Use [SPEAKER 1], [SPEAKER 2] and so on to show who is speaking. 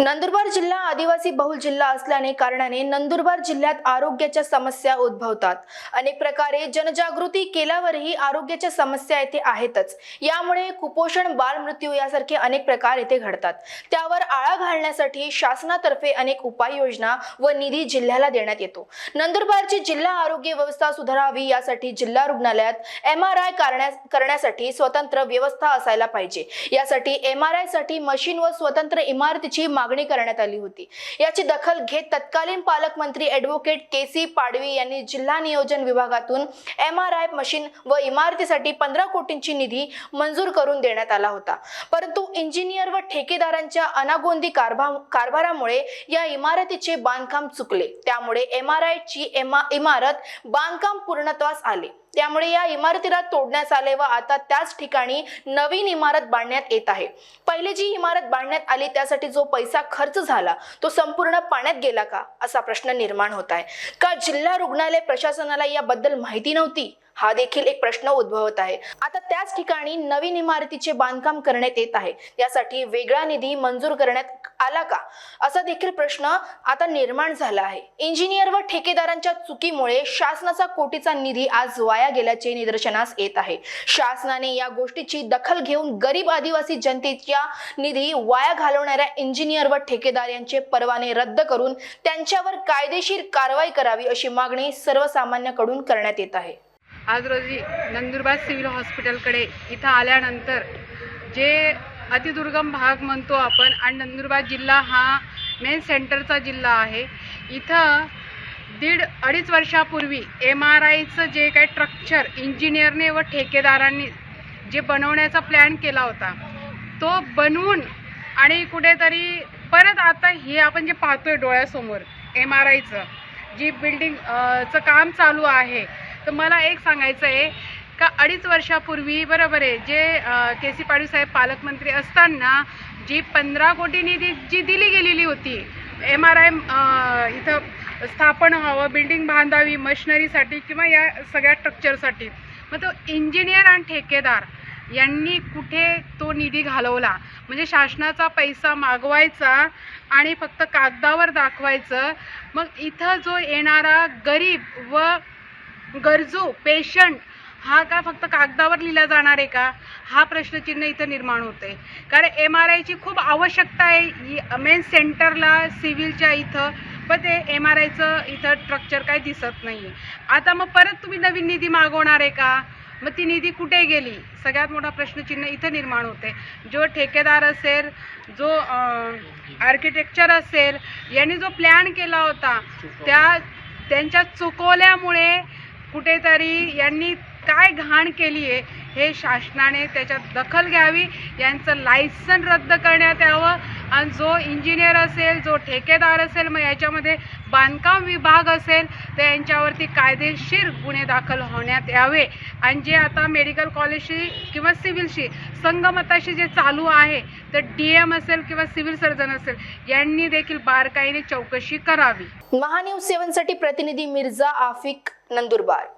[SPEAKER 1] नंदुरबार जिल्हा आदिवासी बहुल जिल्हा असल्याने कारणाने नंदुरबार जिल्ह्यात आरोग्याच्या समस्या उद्भवतात. अनेक प्रकारे जनजागृती केल्यावरही आरोग्याच्या समस्या येथे आहेतच. यामुळे कुपोषण बालमृत्यू यासारखे अनेक प्रकार येथे घडतात. त्यावर आळा घालण्यासाठी शासनातर्फे अनेक उपाययोजना व निधी जिल्ह्याला देण्यात येतो. नंदुरबारची जिल्हा आरोग्य व्यवस्था सुधारावी यासाठी जिल्हा रुग्णालयात एम आर आय करण्यासाठी स्वतंत्र व्यवस्था असायला पाहिजे. यासाठी एम आर आयसाठी मशीन व स्वतंत्र इमारतीची मागणी मागणी करण्यात आली होती. याची दखल घेत तत्कालीन पालकमंत्री ॲडव्होकेट के सी पाडवी यांनी जिल्हा नियोजन विभागातून एम आर आय मशीन व इमारतीसाठी पंधरा कोटींची निधी मंजूर करून देण्यात आला होता. परंतु इंजिनियर व ठेकेदारांच्या अनागोंदी कारभा कारभारामुळे या इमारतीचे बांधकाम चुकले. त्यामुळे एम आर आय ची एमा- इमारत बांधकाम पूर्णत्वास आले. त्यामुळे या इमारतीला तोडण्यात आले व आता त्याच ठिकाणी नवीन इमारत बांधण्यात येत आहे. पहिले जी इमारत बांधण्यात आली त्यासाठी जो पैसा खर्च झाला तो संपूर्ण पाण्यात गेला का? असा प्रश्न निर्माण होत आहे. का जिल्हा रुग्णालय प्रशासनाला याबद्दल माहिती नव्हती? हा देखील एक प्रश्न उद्भवत आहे. आता त्याच ठिकाणी नवीन इमारतीचे बांधकाम करण्यात येत आहे. यासाठी वेगळा निधी मंजूर करण्यात आला का? असा देखील प्रश्न आता निर्माण झाला आहे. इंजिनियर व ठेकेदारांच्या चुकीमुळे शासनाचा कोटीचा निधी आज वाया गेल्याचे निदर्शनास येत आहे. शासनाने या गोष्टीची दखल घेऊन गरीब आदिवासी जनतेच्या निधी वाया घालवणाऱ्या इंजिनियर व ठेकेदार यांचे परवाने रद्द करून त्यांच्यावर कायदेशीर कारवाई करावी अशी मागणी सर्वसामान्यांकडून करण्यात येत आहे.
[SPEAKER 2] आज रोजी नंदुरबार सिव्हिल हॉस्पिटलकडे इथं आल्यानंतर जे अतिदुर्गम भाग म्हणतो आपण आणि नंदुरबार जिल्हा हा मेन सेंटरचा जिल्हा आहे इथं दीड अडीच वर्षापूर्वी एम आर आयचं जे काही स्ट्रक्चर इंजिनियरने व ठेकेदारांनी जे बनवण्याचा प्लॅन केला होता तो बनवून आणि कुठेतरी परत आता हे आपण जे पाहतोय डोळ्यासमोर एम आर आयचं जी बिल्डिंग चं काम चालू आहे तर मला एक सांगायचं आहे का अडीच वर्षापूर्वी बरोबर आहे जे के सी पाडूसाहेब साहेब पालकमंत्री असताना जी पंधरा कोटी निधी जी दिली गेलेली होती एम आर आय इथं स्थापन व्हावं बिल्डिंग बांधावी मशिनरीसाठी किंवा या सगळ्या स्ट्रक्चरसाठी मग तो इंजिनियर आणि ठेकेदार यांनी कुठे तो निधी घालवला? म्हणजे शासनाचा पैसा मागवायचा आणि फक्त कागदावर दाखवायचं. मग इथं जो येणारा गरीब व गरजू पेशंट हा का फक्त कागदावर लिहिला जाणार आहे का? हा प्रश्नचिन्ह इथं निर्माण होते कारण एम आर आयची खूप आवश्यकता आहे. मेन सेंटरला सिव्हिलच्या इथं पण ते एम आर आयचं इथं स्ट्रक्चर काय दिसत नाही आहे आता मग परत तुम्ही नवीन निधी मागवणार आहे का? मग ती निधी कुठे गेली? सगळ्यात मोठा प्रश्नचिन्ह इथं निर्माण होते जो ठेकेदार असेल जो आर्किटेक्चर असेल यांनी जो प्लॅन केला होता त्या त्यांच्या चुकवल्यामुळे कुठेतरी यांनी काय घाण केली आहे हे शासनाने त्याच्यात दखल घ्यावी यांचं लायसन रद्द करण्यात यावं. आणि जो इंजिनियर असेल जो ठेकेदार असेल मग याच्यामध्ये बांधकाम विभाग असेल तर यांच्यावरती कायदेशीर गुन्हे दाखल होण्यात यावे. आणि जे आता मेडिकल कॉलेजशी किंवा सिव्हिलशी संगमताशी जे चालू आहे तर डीएम असेल किंवा सिव्हिल सर्जन असेल यांनी देखील बारकाईने चौकशी करावी.
[SPEAKER 1] महान्यूज सेवनसाठी प्रतिनिधी मिर्झा आफिक नंदुरबार.